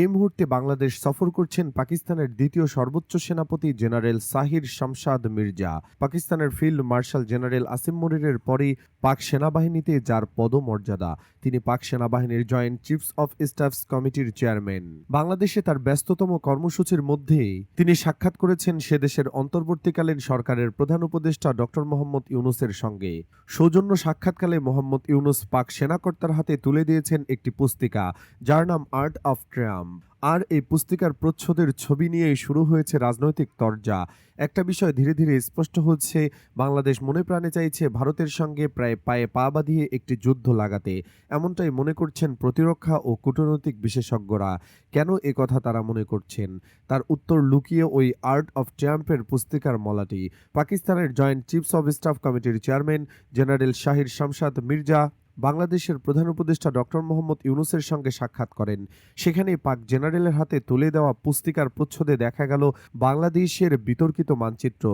এই মুহূর্তে বাংলাদেশ সফর করছেন পাকিস্তানের দ্বিতীয় সর্বোচ্চ সেনাপতি জেনারেল সাহির শামশাদ মির্জা। পাকিস্তানের ফিল্ড মার্শাল জেনারেল আসিম মনিরের পরই পাক সেনাবাহিনীতে যার পদমর্যাদা, তিনি পাক সেনাবাহিনীর জয়েন্ট চিফস অফ স্টাফস কমিটির চেয়ারম্যান। বাংলাদেশে তার ব্যস্ততম কর্মসূচির মধ্যেই তিনি সাক্ষাৎ করেছেন সে দেশের অন্তর্বর্তীকালীন সরকারের প্রধান উপদেষ্টা ডক্টর মোহাম্মদ ইউনুসের সঙ্গে। সৌজন্য সাক্ষাৎকালে মোহাম্মদ ইউনুস পাক সেনাকর্তার হাতে তুলে দিয়েছেন একটি পুস্তিকা, যার নাম আর্ট অফ ট্রাম্প আর এই পুস্তিকার প্রচ্ছদের ছবি নিয়েই শুরু হয়েছে রাজনৈতিক তরজা। একটা বিষয় ধীরে ধীরে স্পষ্ট হচ্ছে, বাংলাদেশ মনে প্রাণে চাইছে ভারতের সঙ্গে প্রায় পায়ে পা বাঁধিয়ে একটি যুদ্ধ লাগাতে। এমনটাই মনে করছেন প্রতিরক্ষা ও কূটনৈতিক বিশেষজ্ঞরা। কেন এ কথা তারা মনে করছেন? তার উত্তর লুকিয়ে ওই আর্ট অফ ট্রাম্পের পুস্তিকার মলাটি। পাকিস্তানের জয়েন্ট চিফস অব স্টাফ কমিটির চেয়ারম্যান জেনারেল শাহির শামসাদ মির্জা বাংলাদেশের প্রধান উপদেষ্টা ডক্টর মোহাম্মদ ইউনুসের সঙ্গে সাক্ষাৎ করেন। সেখানে পাক জেনারেলের হাতে তুলে দেওয়া পুস্তিকার প্রচ্ছদে দেখা গেল বাংলাদেশের বিতর্কিত মানচিত্র।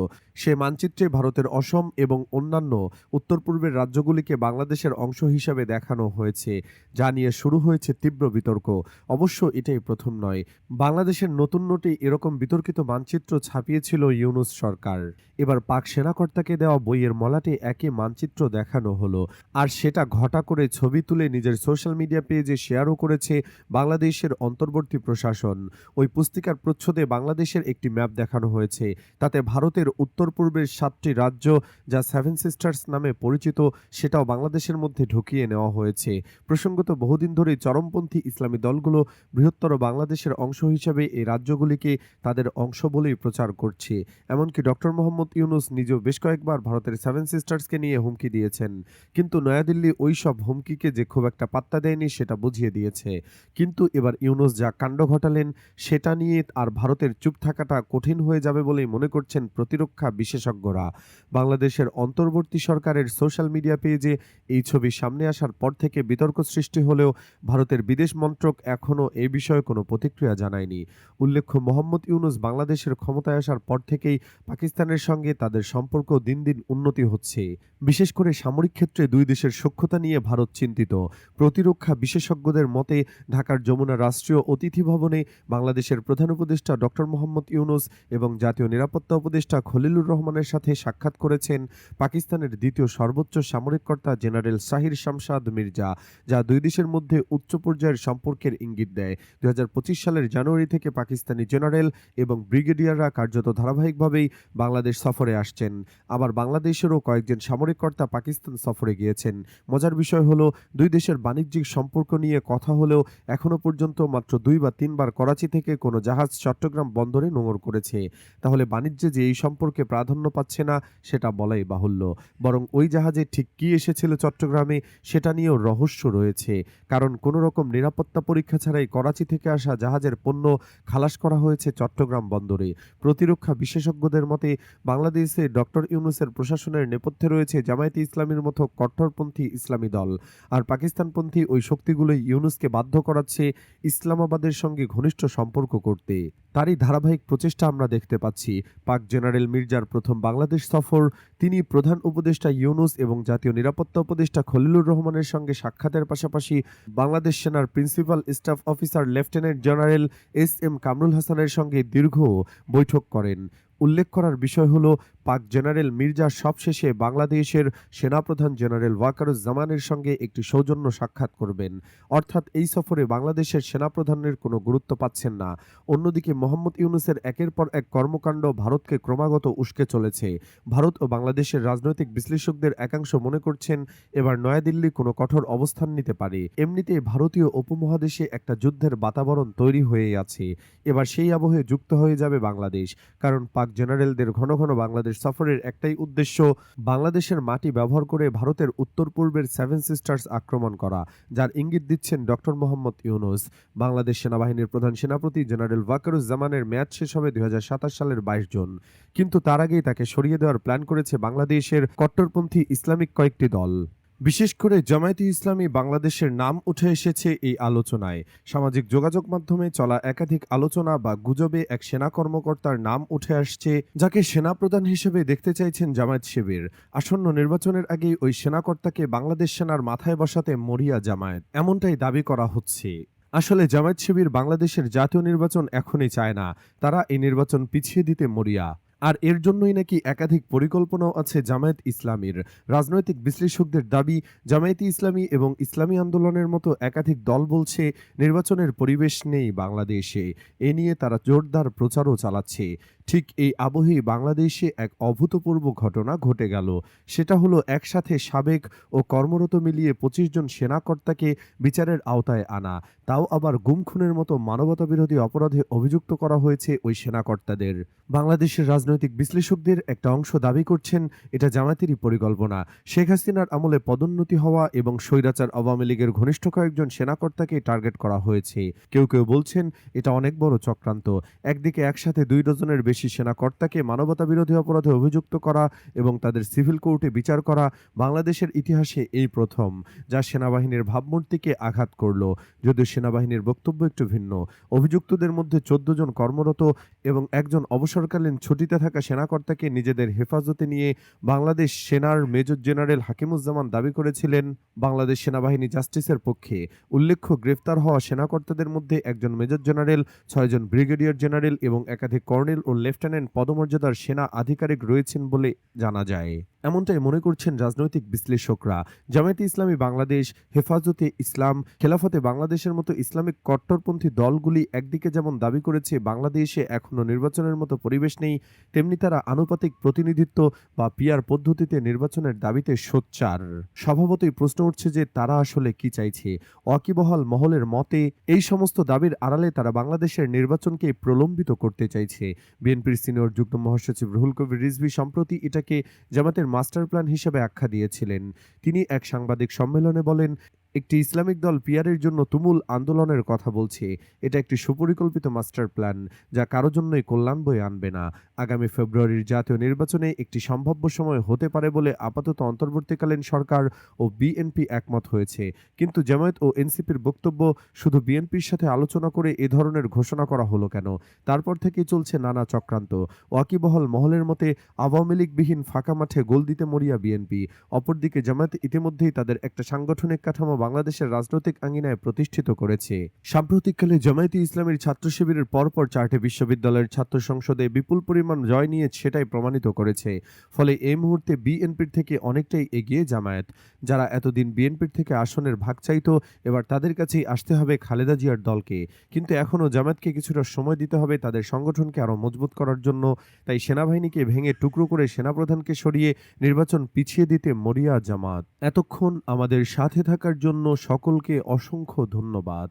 সে মানচিত্রে ভারতের অসম এবং অন্যান্য উত্তর পূর্বের রাজ্যগুলিকে বাংলাদেশের অংশ হিসাবে দেখানো হয়েছে, যা নিয়ে শুরু হয়েছে তীব্র বিতর্ক। অবশ্য এটাই প্রথম নয়। বাংলাদেশের নতুন নোটে এরকম বিতর্কিত মানচিত্র ছাপিয়েছিল ইউনুস সরকার। এবার পাক সেনাকর্তাকে দেওয়া বইয়ের মলাটে একই মানচিত্র দেখানো হলো, আর সেটা ঘটা করে ছবি তুলে নিজের সোশ্যাল মিডিয়া পেজে শেয়ারও করেছে বাংলাদেশের অন্তর্বর্তী প্রশাসন। ওই পুস্তিকার প্রচ্ছদে বাংলাদেশের একটি ম্যাপ দেখানো হয়েছে। তাতে ভারতের উত্তর পূর্বের সাতটি রাজ্য যা সেভেন সিস্টার্স নামে পরিচিত, সেটাও বাংলাদেশের মধ্যে ঢুকিয়ে নেওয়া হয়েছে। প্রসঙ্গত, বহুদিন ধরে চরমপন্থী ইসলামী দলগুলো বৃহত্তর বাংলাদেশের অংশ হিসাবে এই রাজ্যগুলিকে তাদের অংশ বলেই প্রচার করছে। এমনকি ডক্টর মোহাম্মদ ইউনুস নিজেও বেশ কয়েকবার ভারতের সেভেন সিস্টার্সকে নিয়ে হুমকি দিয়েছেন। কিন্তু নয়াদিল্লি ওই সব হুমকিকে যে খুব একটা পাত্তা দেয়নি সেটা বুঝিয়ে দিয়েছে। কিন্তু এবার ইউনুস যা কাণ্ড ঘটালেন সেটা নিয়ে আর ভারতের চুপ থাকাটা কঠিন হয়ে যাবে বলেই মনে করছেন প্রতিরক্ষা বিশেষজ্ঞরা। বাংলাদেশের অন্তর্বর্তী সরকারের সোশ্যাল মিডিয়া পেজে এই ছবি সামনে আসার পর থেকে বিতর্ক সৃষ্টি হলেও ভারতের বিদেশ মন্ত্রক এখনও এ বিষয়ে কোনো প্রতিক্রিয়া জানায়নি। উল্লেখ্য, মোহাম্মদ ইউনুস বাংলাদেশের ক্ষমতায় আসার পর থেকেই পাকিস্তানের সঙ্গে তাদের সম্পর্ক দিন দিন উন্নতি হচ্ছে। বিশেষ করে সামরিক ক্ষেত্রে দুই দেশের সক্ষতা নিয়ে ভারত চিন্তিত। প্রতিরক্ষা বিশেষজ্ঞদের মতে, ঢাকার যমুনা রাষ্ট্রীয় অতিথি ভবনে বাংলাদেশের প্রধান উপদেষ্টা ডক্টর মোহাম্মদ ইউনুস এবং জাতীয় নিরাপত্তা উপদেষ্টা খলিলুর রহমানের সাথে সাক্ষাৎ করেছেন পাকিস্তানের দ্বিতীয় সর্বোচ্চ সামরিক কর্তা জেনারেল শাহির শামশাদ মির্জা, যা দুই দেশের মধ্যে উচ্চ পর্যায়ের সম্পর্কের ইঙ্গিত দেয়। দু হাজার পঁচিশ সালের জানুয়ারি থেকে পাকিস্তানি জেনারেল এবং ব্রিগেডিয়াররা কার্যত ধারাবাহিকভাবেই বাংলাদেশ সফরে আসছেন। আবার বাংলাদেশেরও কয়েকজন সামরিক কর্তা পাকিস্তান সফরে গিয়েছেন। মজার বিষয় হলো, দুই দেশের বাণিজ্যিক সম্পর্ক নিয়ে কথা হলেও এখনও পর্যন্ত মাত্র দুই বা তিনবার করাচি থেকে কোনো জাহাজ চট্টগ্রাম বন্দরে নোঙর করেছে। তাহলে বাণিজ্যে যে এই সম্পর্কে প্রাধান্য পাচ্ছে না, সেটা বলাই বাহুল্য। বরং ওই জাহাজে ঠিক কী এসেছিল চট্টগ্রামে, সেটা নিয়েও রহস্য রয়েছে। কারণ কোনো রকম নিরাপত্তা পরীক্ষা ছাড়াই করাচি থেকে আসা জাহাজের পণ্য খালাস করা হয়েছে চট্টগ্রাম বন্দরে। প্রতিরক্ষা বিশেষজ্ঞদের মতে, বাংলাদেশে ডক্টর ইউনুসের প্রশাসনের নেপথ্যে রয়েছে জামায়াতে ইসলামীর মতো কট্টরপন্থী ইসলামী দল। আর পাকিস্তানপন্থী ওই শক্তিগুলোই ইউনুসকে বাধ্য করাচ্ছে ইসলামাবাদের সঙ্গে ঘনিষ্ঠ সম্পর্ক করতে। তারই ধারাবাহিক প্রচেষ্টা আমরা দেখতে পাচ্ছি। পাক জেনারেল মির্জার প্রথম বাংলাদেশ সফর, তিনি প্রধান উপদেষ্টা ইউনুস এবং জাতীয় নিরাপত্তা উপদেষ্টা খলিলুর রহমানের সঙ্গে সাক্ষাতের পাশাপাশি বাংলাদেশ সেনার principal staff officer lieutenant general S M Kamrul হাসানের সঙ্গে দীর্ঘ বৈঠক করেন। উল্লেখ করার বিষয় হলো পাক জেনারেল মির্জা সবশেষে বাংলাদেশের সেনাপ্রধান জেনারেল ওয়াকারুজ্জামানের সঙ্গে একটি সৌজন্য সাক্ষাৎ করবেন। অর্থাৎ এই সফরে বাংলাদেশের সেনাপ্রধানের কোনো গুরুত্ব পাচ্ছেন না। অন্যদিকে মোহাম্মদ ইউনুসের একের পর এক কর্মকাণ্ড ভারতকে ক্রমাগত উস্কে চলেছে। ভারত ও বাংলাদেশের রাজনৈতিক বিশ্লেষকদের একাংশ মনে করছেন, এবার নয়াদিল্লি কোনো কঠোর অবস্থান নিতে পারে। এমনিতে ভারতীয় উপমহাদেশে একটা যুদ্ধের বাতাবরণ তৈরি হয়ে আছে। এবার সেই আবহে যুক্ত হয়ে যাবে বাংলাদেশ। কারণ পাক জেনারেলদের ঘন ঘন বাংলাদেশ সফরের একটাই উদ্দেশ্য বাংলাদেশের মাটি ব্যবহার করে ভারতের উত্তর পূর্বের সেভেন সিস্টার্স আক্রমণ করা, যার ইঙ্গিত দিচ্ছেন ডক্টর মোহাম্মদ ইউনুস। বাংলাদেশ সেনাবাহিনীর প্রধান সেনাপতি জেনারেল ওয়াকারুজ্জামানের মেয়াদ শেষ হবে দুই হাজার সাতাশ সালের বাইশ জুন। কিন্তু তার আগেই তাকে সরিয়ে দেওয়ার প্ল্যান করেছে বাংলাদেশের কট্টরপন্থী ইসলামিক কয়েকটি দল। বিশেষ করে জামায়াতে ইসলামী বাংলাদেশের নাম উঠে এসেছে এই আলোচনায়। সামাজিক যোগাযোগ মাধ্যমে চলা একাধিক আলোচনা বা গুজবে এক সেনা কর্মকর্তার নাম উঠে আসছে, যাকে সেনাপ্রধান হিসেবে দেখতে চাইছেন জামায়াত শিবির। আসন্ন নির্বাচনের আগেই ওই সেনাকর্তাকে বাংলাদেশ সেনার মাথায় বসাতে মরিয়া জামায়াত। এমনটাই দাবি করা হচ্ছে। আসলে জামায়াত শিবির বাংলাদেশের জাতীয় নির্বাচন এখনই চায় না। তারা এই নির্বাচন পিছিয়ে দিতে মরিয়া। আর এর জন্যই নাকি একাধিক পরিকল্পনাও আছে জামায়াত ইসলামীর। রাজনৈতিক বিশ্লেষকদের দাবি, জামায়াতি ইসলামী এবং ইসলামী আন্দোলনের মতো একাধিক দল বলছে নির্বাচনের পরিবেশ নেই বাংলাদেশে। এ নিয়ে তারা জোরদার প্রচারও চালাচ্ছে। ঠিক এই আবহে বাংলাদেশে এক অভূতপূর্ব ঘটনা ঘটে গেল। সেটা হলো একসাথে সাবেক ও কর্মরত মিলিয়ে পঁচিশ জন সেনাকর্তাকে বিচারের আওতায় আনা। তাও আবার গুম খুনের মতো মানবতাবিরোধী অপরাধে অভিযুক্ত করা হয়েছে ওই সেনাকর্তাদের। বাংলাদেশের রাজনৈতিক বিশ্লেষকদের একটা অংশ দাবি করছেন, এটা জামায়াতেরই পরিকল্পনা। শেখ হাসিনার আমলে পদোন্নতি হওয়া এবং স্বৈরাচার আওয়ামী লীগের ঘনিষ্ঠ কয়েকজন সেনাকর্তাকে টার্গেট করা হয়েছে। কেউ কেউ বলছেন, এটা অনেক বড় চক্রান্ত। একদিকে একসাথে দুই ডজনের বেশি সেনাকর্তাকে মানবতাবিরোধী অপরাধে অভিযুক্ত করা এবং তাদের সিভিল কোর্টে বিচার করা বাংলাদেশের ইতিহাসে এই প্রথম, যা সেনাবাহিনীর ভাবমূর্তিকে আঘাত করল। যদিও সেনাবাহিনীর বক্তব্য একটু ভিন্ন। অভিযুক্তদের মধ্যে চোদ্দ জন কর্মরত এবং একজন অবসরকালীন ছুটিতে থাকা সেনাকর্তাকে নিজেদের হেফাজতে নিয়ে বাংলাদেশ সেনার মেজর জেনারেল হাকিমুজ্জামান দাবি করেছিলেন বাংলাদেশ সেনাবাহিনী জাস্টিসের পক্ষে। উল্লেখ্য, গ্রেফতার হওয়া সেনাকর্তাদের মধ্যে একজন মেজর জেনারেল, ছয়জন ব্রিগেডিয়ার জেনারেল এবং একাধিক কর্নেল ও লেফটেন্যান্ট পদমর্যাদার সেনা আধিকারিক রয়েছেন বলে জানা যায়। এমনটাই মনে করছেন রাজনৈতিক বিশ্লেষকরা। জামায়াতে ইসলামী বাংলাদেশ, হেফাজতে ইসলাম, খেলাফতে বাংলাদেশের মতো ইসলামিক কট্টরপন্থী দলগুলি একদিকে যেমন দাবি করেছে বাংলাদেশে এখনও নির্বাচনের মতো পরিবেশ নেই, তেমনি তারা আনুপাতিক প্রতিনিধিত্ব বা পিয়ার পদ্ধতিতে নির্বাচনের দাবিতে সোচ্চার। স্বভাবতই প্রশ্ন উঠছে যে তারা আসলে কি চাইছে? ওয়াকিবহাল মহলের মতে, এই সমস্ত দাবির আড়ালে তারা বাংলাদেশের নির্বাচনকে প্রলম্বিত করতে চাইছে। বিএনপির সিনিয়র যুগ্ম মহাসচিব রুহুল কবির রিজভি সম্প্রতি এটাকে জামাতের মাস্টার প্ল্যান হিসেবে আখ্যা দিয়েছিলেন। তিনি এক সাংবাদিক সম্মেলনে বলেন একটি ইসলামিক দল পিয়ারের জন্য তুমুল আন্দোলনের কথা বলছে। এটা একটি সুপরিকল্পিত মাস্টার প্ল্যান যা কারও জন্যই কল্যাণ বয়ে আনবে না। আগামী ফেব্রুয়ারির জাতীয় নির্বাচনে একটি সম্ভাব্য সময় হতে পারে বলে আপাতত অন্তর্বর্তীকালীন সরকার ও বিএনপি একমত হয়েছে। কিন্তু জামায়াত ও এনসিপির বক্তব্য শুধু বিএনপির সাথে আলোচনা করে এ ধরনের ঘোষণা করা হলো কেন? তারপর থেকেই চলছে নানা চক্রান্ত। ওয়াকিবহল মহলের মতে, আওয়ামী লীগবিহীন ফাঁকা মাঠে গোল দিতে মরিয়া বিএনপি। অপরদিকে জামায়াত ইতিমধ্যেই তাদের একটা সাংগঠনিক কাঠামো বাংলাদেশের রাজনৈতিক আঙ্গিনায় প্রতিষ্ঠিত করেছে। সাম্প্রতিককালে জামায়াতে ইসলামের ছাত্র শিবিরের পরপর চারটে বিশ্ববিদ্যালয়ের ছাত্র সংসদে বিপুল পরিমাণ জয় নিয়ে সেটাই প্রমাণিত করেছে। ফলে এই মুহূর্তে বিএনপির থেকে অনেকটাই এগিয়ে জামায়াত। যারা এতদিন বিএনপির থেকে আসনের ভাগ চাইত, এবার তাদের কাছেই আসতে হবে খালেদা জিয়ার দলকে। কিন্তু এখনও জামায়াতকে কিছুটা সময় দিতে হবে তাদের সংগঠনকে আরও মজবুত করার জন্য। তাই সেনাবাহিনীকে ভেঙে টুকরো করে সেনাপ্রধানকে সরিয়ে নির্বাচন পিছিয়ে দিতে মরিয়া জামাত। এতক্ষণ আমাদের সাথে থাকার জন্য সকলকে অসংখ্য ধন্যবাদ।